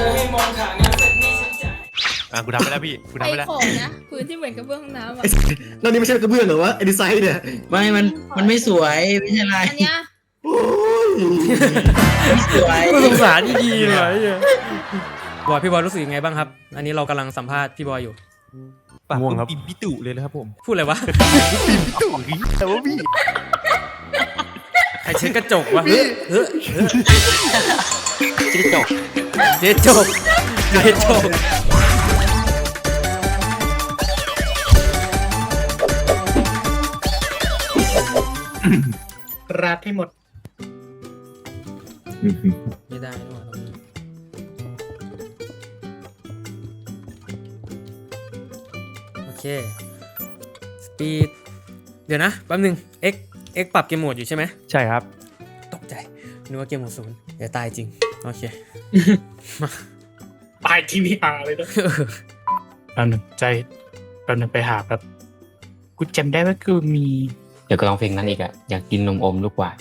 ธอให้มองขางานเสร็จนี่ฉันจ่ายอะกูทำไปแล้วพี่กูทำไอไปแล้ว ของนะพื้นที่เหมือนกับเบื้องห้องน้ำอะแล้วนี่ไม่ใช่กระเบื้องเหรอวะไอ้ดีไซน์เนี่ยไม่มันมันไม่สวยไม่ใช่ไรอันเนี้ยโอ้ยไม่สวยกูสงสารดีๆเลยบอยพี่บอยรู้สึกยังไงบ้างครับ อันนี้เรากำลังสัมภาษณ์พี่บอยอยู่ ปากง่วงครับ ปิมพิตุเลยนะครับผมพูดอะไรวะปิมพิตุแต่ว่าพี่ ใครเช็ดกระจกวะเฮ้ยเฮ้ย เจ๊จกเจ๊จกเจ๊จกรัดให้หมด ไม่ได้นี่หว่าตรงนี้โอเค สปีด เดี๋ยวนะแป๊บนึง X X ปรับเกมโหมดอยู่ใช่ไหม ใช่ครับ ตกใจนึกว่าเกมโหมดศูนย์เดี๋ยวตายจริง โอเค ตายที่นี่หาเลยนะแป๊บหนึงใจแป๊บหนึงไปหาแบบกูจำได้ว่ากูมี เดี๋ยวก็ร้องเพลงนั้นอีกอะอยากกินนมอมลูกหวาน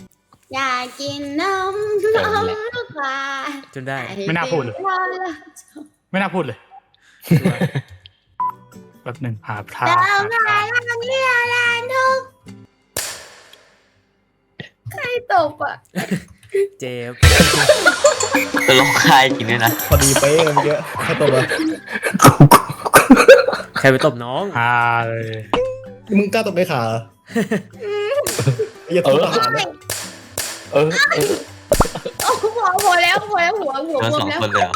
อยากกินนมนมลูกปลาจนได้ ไม่น่าพูดเลย ไม่น่าพูดเลยแป๊บหนึ่งหาทางดาวหามาทางลังเลียแลนทุกใครตบอะ เจ็บจะร้องไห้กินด้วยนะพอดีเป๊ะเลยเมื่อกี้ใครตบอะใครไปตบน้องหาเลยมึงกล้าตบในขาเหรออย่าตบทหารนะเออเออ โอ้หัวหัวแล้วหัวแล้วหัวหัวเราบวสมองแล้ว คนเลยเหรอ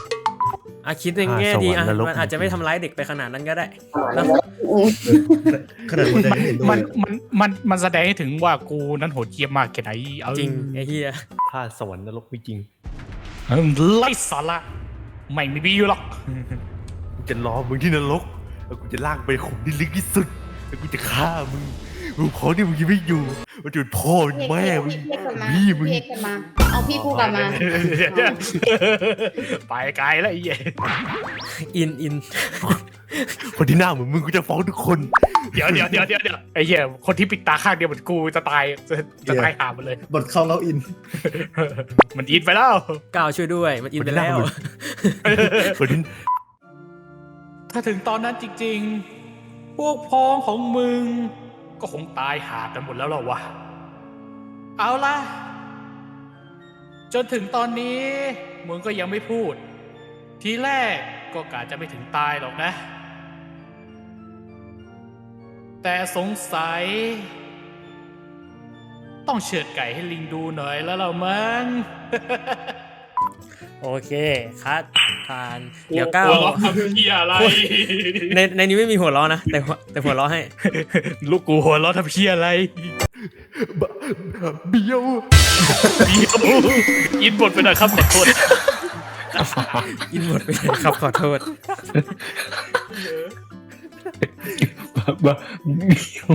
อะคิดในแง่ดีอะอ่าสวรรค์นรก มันอาจจะไม่ทำร้ายเด็กไปขนาดนั้นก็ได้นะขนาดหัวใจยังไม่เห็นด้วยมันมันมันมันแสดงให้ถึงว่ากูนั้นโหดเยี่ยมมากแค่ไหนเออจริงไอ้เหี้ยถ้าสวรรค์นรกไม่จริงเออไล่สาระไม่มีอยู่หรอก กูจะรอมึงที่นรกแล้วกูจะลากไปขุมที่ลึกที่สุดแล้วกูจะฆ่ามึง มึงพอที่มึงยังไม่อยู่มันจะเป็นพ่อเป็นแม่มึงพี่มึงพี่กลับมาเอาพี่กูกลับมาไปไกลแล้วไอ้เหี้ยอินอินคนที่หน้าเหมือนมึงกูจะฟ้องทุกคน เดี๋ยวเดี๋ยวเดี๋ยวเดี๋ยวเดี๋ยวไอ้เหี้ยคนที่ปิดตาข้างเดียวเหมือนกูจะตายจะจะตายหามันเลยบทเข้าเงาอิน มันอินไปแล้วก้าวช่วยด้วย มันอินไปแล้วคนที่ถ้าถึงตอนนั้นจริง ๆ พวกพ้องของมึง ก็คงตายหากันหมดแล้วหรอวะ เอาล่ะ จนถึงตอนนี้มึงก็ยังไม่พูด ทีแรกก็กะจะไม่ถึงตายหรอกนะ แต่สงสัย ต้องเชือดไก่ให้ลิงดูหน่อยแล้วเรามั้ง โอเคคัดผ่านเดี๋ยวก้าวหัเราะทำเหี้ยอะไร ในในนี้ไม่มีหัวล้อนะ แต่หัวแต่หัวล้อให้ ลูกกูหัวเราะทำเพี้ยอะไรเบี้ยวเดียวอินบทไปหน่อยครับขอโทษอินหมดไปเลยครับขอโทษบ้าเดียว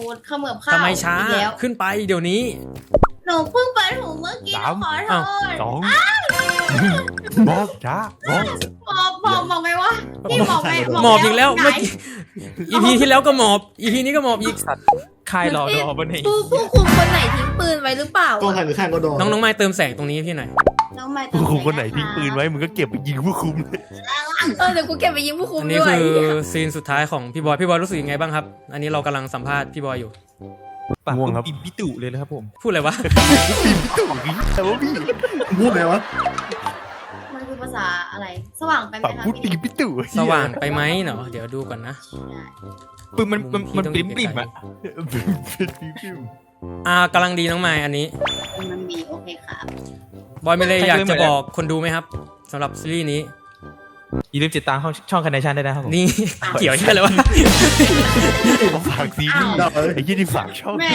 โอ้ขมือบข้าวทำไมช้า อีกแล้วขึ้นไปเดี๋ยวนี้ หนูเพิ่งเปิดหูเมื่อกี้หสามนูขอโทอ้าว ษสองบอกจ้าบอกหมอบหมอบหมอบไหมวะพี่หมอบไหมหมอบอีกแล้วไหน เมื่อกี้อีพีที่แล้วก็หมอบอีพีนี้ก็หมอบอีกคายรอรอบันเองผู้ผู้คุมคนไหนทิ้งปืนไว้หรือเปล่ากล้องถ่ายหรือข้างก็โดนน้องน้องไม้เติมแสงตรงนี้ให้พี่หน่อย น้องไม่ผู้คุมคนไหนทิ้งปืนไว้มึงก็เก็บไปยิงผู้คุมเลย เออ เดี๋ยวกูเก็บไปยิงผู้คุมอันนี้ด้วยคือซีนสุดท้ายของพี่บอย พี่บอยรู้สึกยังไงบ้างครับ อันนี้เรากำลังสัมภาษณ์พี่บอยอยู่ ปากง่วงครับ ปิมพิตุเลยนะครับผมพูดอะไรวะปิมพิตุแต่ว่าพี่พูดไงวะมันคือภาษาอะไร สว่างไปไหมปากคะพูดปิพี่มพิตุสว่างไปไหมเนาะเดี๋ยวดูก่อนนะ ปืนมันมันมันปริ้มปริ้มอะเป็นปิมพิตุอ่ากำลังดีน้องไม้อันนี้ มันมีโอเคค่ะบอยมีอะไรอยากจะบอกคนดูไหมครับสำหรับซีรีส์นี้ อย่าลืมติดตามช่องช่องคานชันได้นะครับผมนี่ เกี่ยวใช่เลยวะฝากซีรีส์อ้าวไอ้ยี่ที่ฝากช่องแม่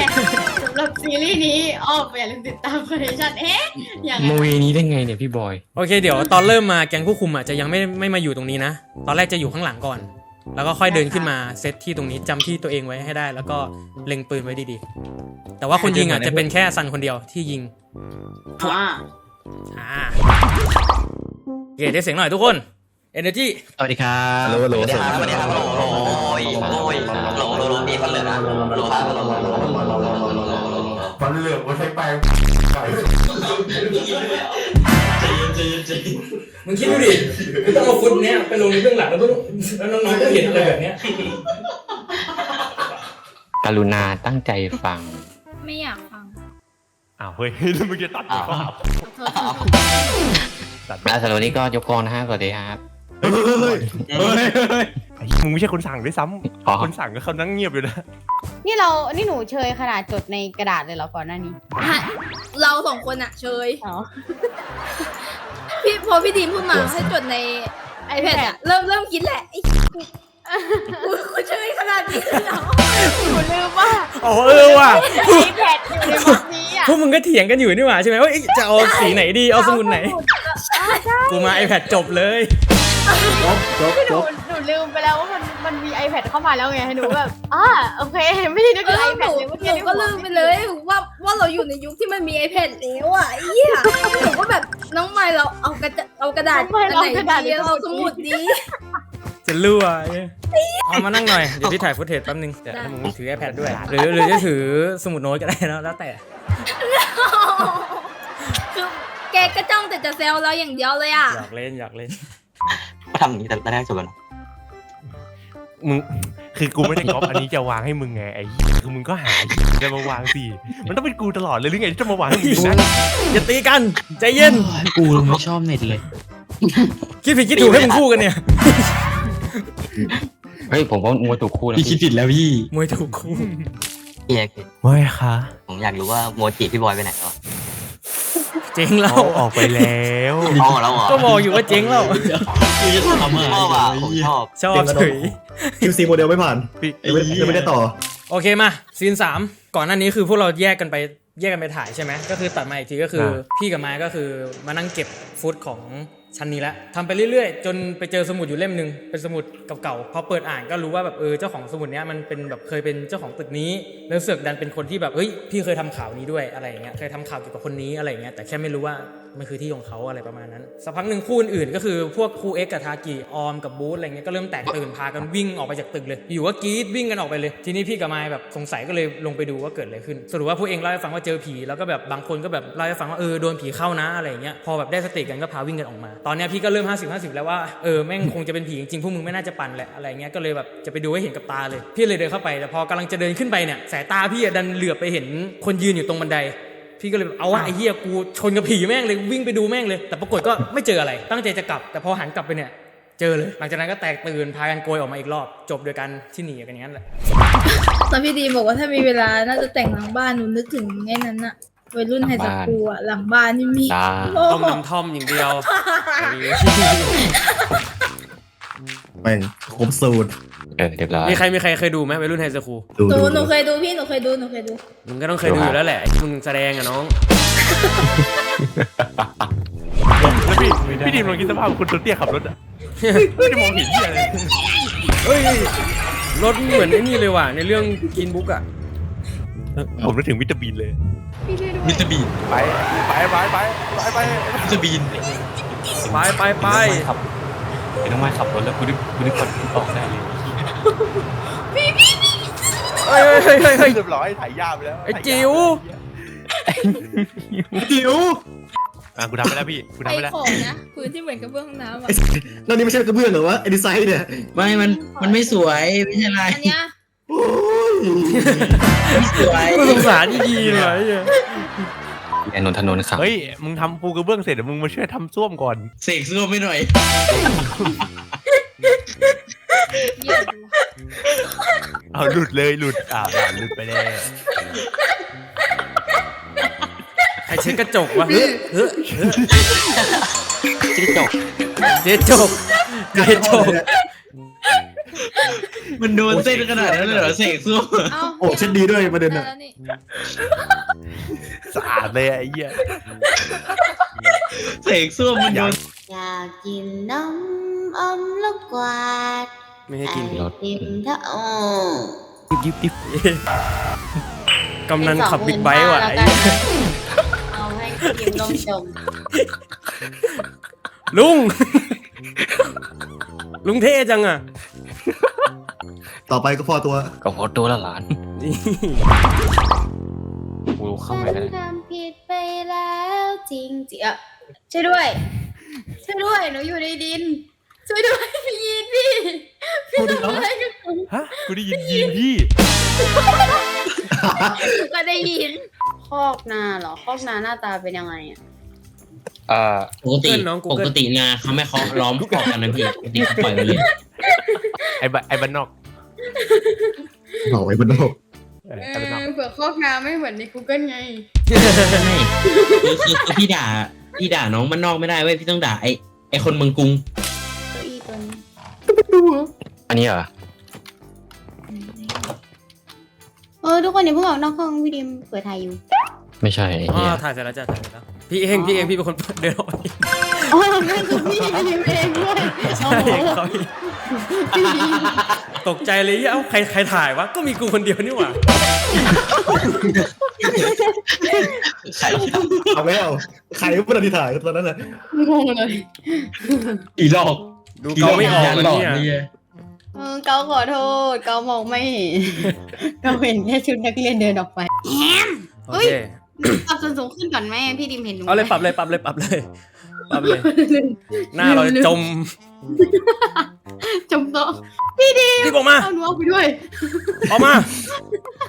สำหรับซีรีส์นี้อ้อมอย่าลืมติดตามคอนเทนต์เอ๊ะอย่างโมวีนี้ได้ไงเนี่ยพี่บอย โอเคเดี๋ยวตอนเริ่มมาแก๊งผู้คุมอะจะยังไม่ไม่มาอยู่ตรงนี้นะ ตอนแรกจะอยู่ข้างหลังก่อน แล้วก็ค่อยเดินขึ้นมาเซตที่ตรงนี้จำที่ตัวเองไว้ให้ได้ แล้วก็เล็งปืนไว้ดีๆ แต่ว่าคนยิงอะจะเป็นแค่ซันคนเดียวที่ยิงอ่าอ่าโอเคได้เสียงหน่อยทุกคน Energy สวัสดีครับสวัสดีครับสวัสดีครับโอ้ยโอ้ยโหลโหลโหลมีคนเหลือนะโหลครับโหลโหลโหลโหลโหลโหลมันเหลืองมันใช้แปรงมึงคิดดูดิมึงต้องเอาฟุตเนี้ยไปลงในเบื้องหลังแล้วต้องแล้วน้องๆต้องเห็นอะไรแบบเนี้ยกรุณาตั้งใจฟัง ไม่อยากฟัง อ้าวเฮ้ยแล้วมึงจะตัดหัวเขาขอโทษขอโทษตัดแล้วสำหรับวันนี้ก็ยกกองนะฮะสวัสดีครับ เฮ้ยเฮ้ยเฮ้ยไอ้มึงไม่ใช่คนสั่งด้วยซ้อ๋อำคนสั่งก็เขานั่งเงียบอยู่นะนี่เรา นี่หนูเชยขนาดจดในกระดาษเลยเหรอก่อนหน้านี้เราสองคนอะเชย อ๋อ พี่พอพี่ดีมพูดมาให้จดในไอแพดอะเริ่มเริ่มคิดแหละไอ้กูกูเชยขนาดนี้เลยเหรอหนูลืมว่าอ๋อเออว่ะไอแพดอยู่ในบล็อกนี้อะพวกมึงก็เถียงกันอยู่นี่หว่าใช่ไหมว่าเอ้ยจะเอาสีไหนดีเอาสมุดไหน กูมา iPad จบเลย จบจบคือหจนูบหนูลืมไปแล้วว่ามันมันมี iPad เข้ามาแล้วไงหนูแบบอ่าโอเค ไม่ได้นึกเอถึง อห iPad นูเลยเมื่อหกี้นูก็ลืมไปเลยว่าว่าเราอยู่ในยุคที่มันมี iPad แล้วอะไอ้เหี้ยหนูก็แบบน้องใหม่เราเอากระดาษเอากระดาษอันไหนดีเอาสมุดดี จะรั่วเนี่ยเอามานั่งหน่อย เดี๋ยวพี่ถ่ายฟุตเทจแป๊บนึงเดี๋ยวให้มึงถือ iPad ด้วย หรือหรือจะถือสมุดโน้ตก็ได้นะแล้วแต่ คือแกก็จ้องแต่จะแซวเราอย่างเดียวเลยอะ อยากเล่นอยากเล่น ก็ทำอย่างนี้แต่แรกจบแล้วมึงคือกูไม่ได้ก๊อปอันนี้จะวางให้มึงไงไอ้เหี้ยคือมึงก็หาจะมาวางสิมันต้องเป็นกูตลอดเลยหรือไงที่จะมาวางให้มึงนะอย่าตีกันใจเย็นกูไม่ชอบเน็ตเลย คิดผิดคิดถูกให้มึงคู่กันเนี่ยเฮ้ยผมว่ามวยถูกคู่นะพี่คิดผิดแล้วพี่มวยถูกคู่พี่เอกไม่ค่ะผมอยากรู้ว่าโมจิพี่บอยไปไหนแล้ว เจ๊งแล้วเขาออกไปแล้วอ๋อแล้วเหรอก็บอกอยู่ว่าเจ๊งแล้วกูจะทำอะชอบอะผมชอบชอบเฉยคิวซีโมเดลไม่ผ่านพี่ยังไม่ยังไม่ได้ต่อ โอเคมาซีนสามก่อนหน้านี้คือพวกเราแยกกันไปแยกกันไปถ่ายใช่ไหมก็คือตัดมาอีกทีก็คือ พี่กับไม้ก็คือมานั่งเก็บฟุตของ ชั้นนี้ละทำไปเรื่อยๆ จนไปเจอสมุดอยู่เล่มหนึ่งเป็นสมุดเก่าๆพอเปิดอ่านก็รู้ว่าแบบเออเจ้าของสมุดเนี้ยมันเป็นแบบเคยเป็นเจ้าของตึกนี้ แล้วเสือกดันเป็นคนที่แบบเฮ้ยพี่เคยทำข่าวนี้ด้วยอะไรอย่างเงี้ยเคยทำข่าวเกี่ยวกับคนนี้อะไรอย่างเงี้ยแต่แค่ไม่รู้ว่า มันคือที่ของเขาอะไรประมาณนั้นสักพักหนึ่งคู่อื่นๆก็คือพวกครูเอ็กกับทากิออมกับบูธอะไรเงี้ยก็เริ่มแตกตื่นพากันวิ่งออกไปจากตึกเลย อยู่ว่ากรีดวิ่งกันออกไปเลย ทีนี้พี่กับไมายแบบสงสัยก็เลยลงไปดูว่าเกิดอะไรขึ้นสรุปว่าพวกเองเล่าให้ฟังว่าเจอผีแล้วก็แบบบางคนก็แบบเล่าให้ฟังว่าเออโดนผีเข้านะอะไรเงี้ยพอแบบได้สติกันก็พาวิ่งกันออกมา ตอนนี้พี่ก็เริ่ม 50 50 แล้วว่าเออแม่งคงจะเป็นผีจริงๆพวกมึงไม่น่าจะปั่นแหละอะไรเงี้ยก็เลยแบบจะไปดูให้เห็นกับตาเลย พี่เลยเดินเข้าไปแต่พอกำลังจะเดินขึ้นไปเนี่ยสายตาพี่ดันเหลือบไปเห็นคนยืนอยู่ตรงบันได พี่ก็เลยแบบเอาวะไอ้เหี้ยกูชนกับผีแม่งเลยวิ่งไปดูแม่งเลย แต่ปรากฏก็ไม่เจออะไร ตั้งใจจะกลับ แต่พอหันกลับไปเนี่ยเจอเลย หลังจากนั้นก็แตกตื่นพากันโกยออกมาอีกรอบ จบโดยการที่หนีกันอย่างนั้นแหละตอนพี่ดีบอกว่าถ้ามีเวลาน่าจะแต่งหลังบ้านหนูนึกถึงไอ้นั้นอะวัยรุ่นไฮสคูลอะหลังบ้านที่มีจ้าโอ้ต้มโหน้ำท่อมอย่างเดียว แม่งครบสูตรเออเรียบร้อยมีใครมีใครเคยดูไหมวัยรุ่นไฮสคูลดูหนูดูหนูเคยดูพี่หนูเคยดูหนูเคยดูมึงก็ต้องเคยดูอยู่แล้วแหละมึงแสดงอะน้องแล้วพี่พี่ดิมลองคิดสภาพคนตัวเตี้ยขับรถอะไม่ได้มองเห็นที่อะไรเฮ้ยรถเหมือนไอ้นี่เลยว่ะในเรื่องกินบุ๊กอะผมนึกถึงวิตามินเลยมิสเตอร์บีนไปไปไปไปไปไปมิสเตอร์บีนไปไปไป ขับ เห็นน้องไม้ขับรถแล้วกูนึกกูนึกคนออกได้เลยเฮ้ยเฮ้ยเฮ้ยเฮ้ย เรียบร้อยถ่ายยาไปแล้วไอ้จิ๋ว จิ๋วอะกูทำไปแล้วพี่กูทำไอไปแล้วของนะพื้นที่เหมือนกับเบื้องน้ำอะนั่นนี่ไม่ใช่กระเบื้องเหรอวะไอ้ดีไซน์เนี่ยไม่มันมันไม่สวยไม่ใช่ไรอันเนี้ยโอ้ยไม่สวย กูสงสารยี่ยีเลย ไอ้เหี้ยแอนนนทนนท์ขับเฮ้ย มึงทำปูกระเบื้องเสร็จเดี๋ยวมึงมาช่วยทำส้วมก่อน เสกเสื้อไม่หน่อย เยี่ยมดูเอาหลุดเลยหลุด อ่าหลุดไปแล้ว ใครเช็ดกระจกวะเฮ้ยเฮ้ยจิ๊กจกเจ๊จกเจ๊จกมันโดนเส้นขนาดนั้นเลยเหรอเสกเสื้อเอ้าโอ้เช็ดดีด้วยประเด็นได้อะ แล้วนี่ สะอาดเลยอะไอ้เหี้ยเสกเสื้อมันโดนอยากกินนมอมลูกกวาดไม่ให้กินไอติมเท่าดิบดิบกำนันขับบิ๊กไบค์ว่ะไอ้เหี้ยเอาให้กินนมชมลุง ลุงเท่จังอะ ต่อไปก็พอตัว ก็พอตัวละหลานนี่กู เข้าไปก็ได้ ทำผิดไปแล้วจริงจริงๆอะช่วยด้วย ช่วยด้วย หนูอยู่ในดิน ช่วยด้วยพี่ยีนพี่ พี่ทำอะไรกับหนูฮะกูได้ยินยีนพี่ก็ได้ยิน คอกนาเหรอ คอกนาหน้าตาเป็นยังไงอะเอ่อปกติ Google น้อง Google ปกตินาเขาไม่เขาล้อมกอกกันนะพี่ปกติเขาปล่อยไปเลย ไอ้บะไอ้บ้านนอก บอกไว้บนโลก เออเอไอ้บ้านนอกอเผื่อคอกนาไม่เหมือนใน Google ไง ไม่คือคือคือพี่ด่าพี่ด่าน้องมันนอกไม่ได้เว้ยพี่ต้องด่าไอ้ไอ้คนเมืองกรุง เก้าอี้ตัวนี้อันนี้เหรอ เออทุกคนอย่าเพิ่งออกนอกห้องพี่ดิมเปิดไทยอยู่ ไม่ใช่ไอ้อ๋อเหี้ยถ่ายเสร็จแล้วจ้ะถ่ายเสร็จแล้วพี่เองพี่เองพี่เป็นคนเดินออกมาอ๋อนั่นคือพี่พี่ดิมเองด้วยโอ้โหตกใจเลยเอ้าใครใครถ่ายวะก็มีกูคนเดียวนี่หว่าใครเอาแล้วใครเป็นอธิษฐานตอนนั้นน่ะงงเลยอีหลอกดูเกาไม่ออกหลอกเนี่ยเนี่ย เออเกาขอโทษเกามองไม่เห็นเกาเห็นแค่ชุดนักเรียนเดินออกไปแอมโอเฮ้ยเค ปรับส่วนสูงขึ้นก่อนไหมพี่ดิมเห็นหนูเอาเลยปรับเลยปรับเลยปรับเลยปรับเลย หน้าเราจมจมโต๊ะพี่ดิมรีบออกมาเอาหนูออกไปด้วยออกมา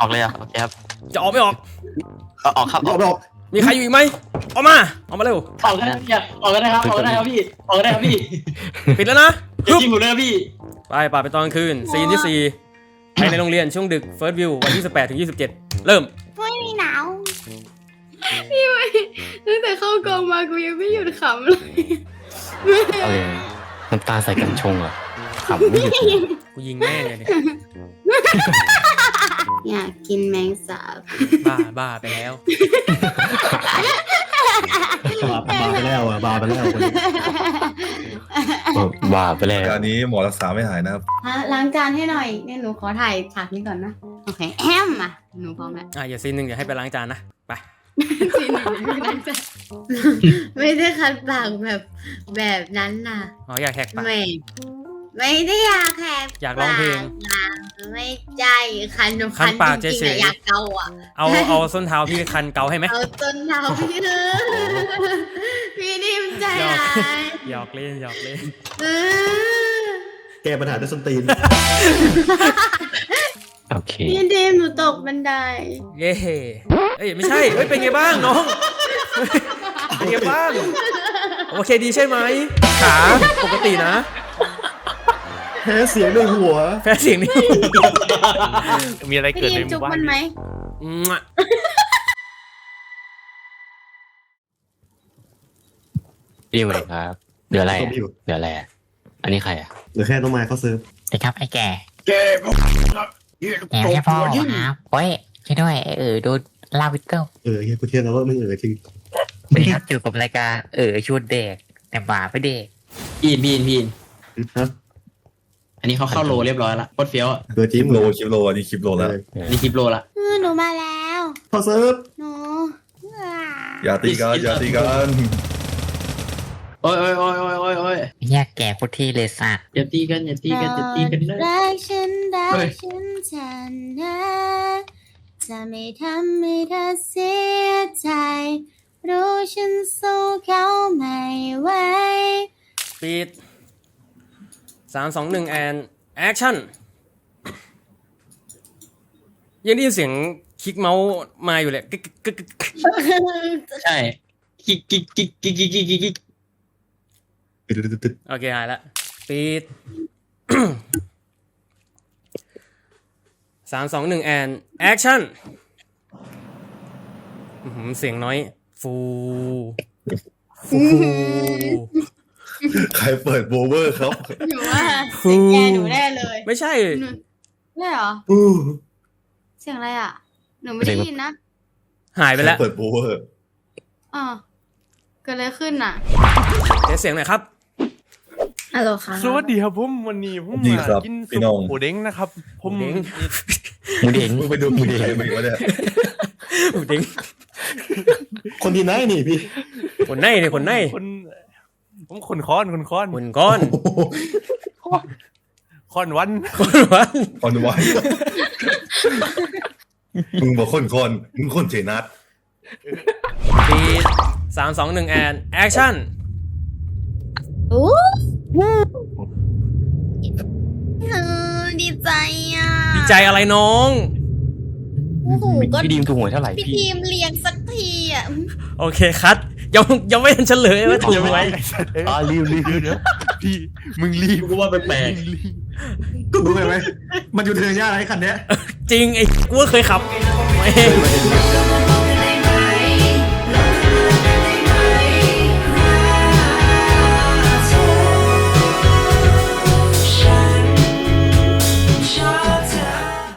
ออกเลยอะโอเคครับจะออกไม่ออก เอาออกครับออกไม่ออกมีใครอยู่อีกไหมออกมาออกมาเร็วออกกันได้พี่ออกกันได้ครับออกกันได้ครับพี่ออกกันได้ครับพี่ปิดแล้วนะอย่ายิงผมเลยครับพี่ไปป่าไปตอนกลางคืนซีนที่สี่ภายในโรงเรียนช่วงดึก first view วันที่ 18ถึง27 เริ่มไม่มีหนาว พี่ไม่ตั้งแต่เข้ากองมากูยังไม่หยุดขำเลยเอาเลยน้ำตาใส่กันชงเหรอขำไม่หยุดเลยกูยิงแม่งเลยเนี่ยอยากกินแมงสาบบ้าบ้าไปแล้ว บาบาไปแล้วอะบาไปแล้วคนนี้บ้าไปแล้ว การนี้หมอรักษาไม่หายนะครับ ฮะล้างจานให้หน่อยเนี่ยหนูขอถ่ายฉากนี้ก่อนนะ โอเค แอมอะ หนูพร้อมแล้ว อะอย่าซีนหนึ่งอย่าให้ไปล้างจานนะ ไป ซีนหนูไม่ล้างจานไม่ได้คัดปากแบบแบบนั้นน่ะอ๋ออยากแหกปาก ไม่ไม่ได้อยากแหกอยากร้องเพลงปากนะไม่ใจคันหนูคันปากจริงๆเฉยๆ อะอยากเกาอะ เอาเอาส้นเท้าพี่คันเกาให้ไหมเอาจนเท้าพี่เธอพี่นิ่มใจหยอกร้ายหยอกเล่นหยอกเล่น เออแก้ปัญหาด้วยส้นตีน โอเค พี่ดิมหนูตกบันได เย้เอ้ยไม่ใช่เฮ้ยเป็นไงบ้างน้องเป็นไงบ้างโอเคดีใช่ไหมขาปกตินะแพ้เสียงในหัว แพ้เสียงนี่มีอะไรพี่เกิดดิในมหจุมู่กบ้ามันนไหม อืมอะพี่สวัสดีครับเดืออะไรผมอะอยู่เดืออะไรอะอันนี้ใครอะเหลือแค่น้องไม้เขาซื้อสวัสดีครับไอ้แก่ แก่ ไม่ใช่พ่อครับโอ้ยช่วยด้วยไอ้เออโดนลาวิเตอร์เออเฮียกูเทียนแล้วว่ามึงเออจริงสวัสดีครับอยู่กับรายการเออชวนเด็กแต่บ่าไปเด็กพี่พี่พี่ฮะอันนี้เขาเข้าโลเรียบร้อยละโคตรเฟี้ยวอะเออคจิ้ลิมปโลคลิปโลอันนี้คลิปโลแล้วนี่คลิปโลละเออหนูมาแล้วพอซื้อหนูอย่าตีกันอย่าตีกันโอ้ยโอ้ยโอ้ยโอ้ยโอ้ยโอ้ยแยกแก่โคตรที่เลยสัตว์อย่าตีกันอย่าตีกันอย่าตีกันเลยรักฉันรัเฮ้กยฉันเธอนะจะไม่ทำให้เธอเสียใจรู้ฉันสู้เขาไม่ไหวปิดสามสองหนึ่งแอนแอคชั่นยังได้ยินเสียงคลิกเมาส์มาอยู่เลยกึกกึกกึกกึกใช่กิ๊กกิ๊กกิ๊กกิ๊กกิ๊ก กิ๊กกิ๊กตึ๊ดโอเคหายละปิดสามสองหนึ่งแอนแอคชั่นเสียงน้อย ฟูฟูใครเปิดโบเวอร์ครับหนูว่าเสียงแกหนูแน่เลย ไม่ใช่หนูแน่เหรออู้เสียงอะไรอะ หนูไม่ได้ยินนะ หายไปแล้วเปิดโบเวอร์อ๋อเกิดอะไรขึ้นอะเดี๋ยวเสียงหน่อยครับ ฮัลโหลค่ะสวัสดีครับผมวันนี้ผมดีมาครับกินพี่ซุปน้องหมูเด้งนะครับ ผมหมูเด้ง หมูเด้งมึงไปดูคลิปใครมาอีกวะเนี่ยหมูเด้งคนที่ไหนนี่พี่คนในเลยคนในคนผมคนค้อนคนค้อนคนก้อนโอ้โหค้อนวันคนวันคอนไว้มึงบอกคนคนมึงคนเจนัดดีสามสองหนึ่งแอนแอคชั่น โอ้ เออดีใจอะดีใจอะไรน้อง โอ้โหก็พี่ดีมถูกหวยเท่าไหร่พี่พี่ทีมเลี้ยงสักทีอะโอเคคัดยังยังไม่ทันเฉลยว่าถูกไหมไอ้สัตว์เอ้ยอ่ารีบรีบเดี๋ยวเดี๋ยวพี่มึงรีบกูว่าแปลกมึงรีบๆกูรู้ไหมมันอยู่เทิร์นยากอะไรคันเนี้ย จริงไอ้กูก็เคยขับไม่